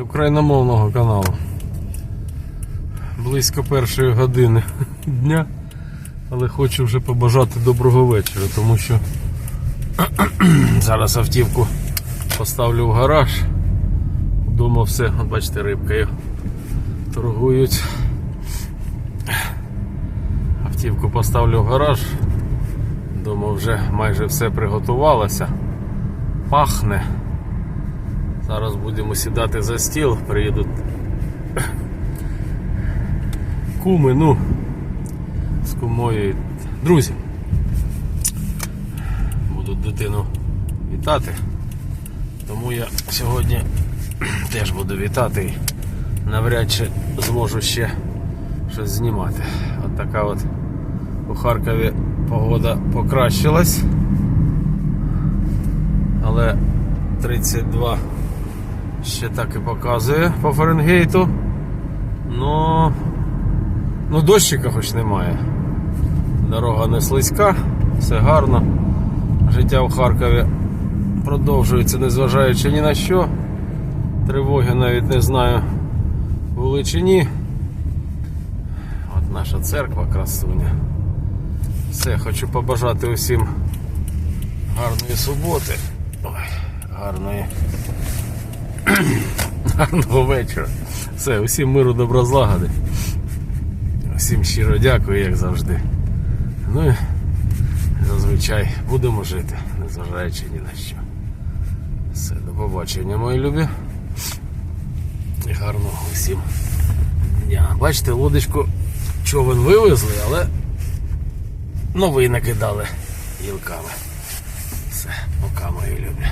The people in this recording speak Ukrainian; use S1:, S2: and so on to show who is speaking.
S1: Україномовного каналу. Близько першої години дня, але хочу вже побажати доброго вечора, тому що зараз автівку поставлю в гараж. Вдома все, от бачите, рибкою торгують. Автівку поставлю в гараж. Дома вже майже все приготувалося. Пахне. Зараз будемо сідати за стіл, приїдуть куми, ну, з кумою. Друзі. Будуть дитину вітати. Тому я сьогодні теж буду вітати і навряд чи зможу ще щось знімати. От така от у Харкові погода покращилась. Але 32 ще так і показує по Фаренгейту. Ну, ну дощика хоч немає. Дорога не слизька, все гарно. Життя в Харкові продовжується, незважаючи ні на що. Тривоги навіть не знаю, були чи. От наша церква красуня. Все, хочу побажати усім гарної суботи. Ой, гарної. Гарного вечора. Все, усім миру, добра злагоди. Всім щиро дякую, як завжди. Ну і зазвичай будемо жити, незважаючи ні на що. Все, до побачення, мої любі. І гарного усім дня. Бачите, лодочку човен вивезли, але новий накидали гілками. Все, пока, мої любі.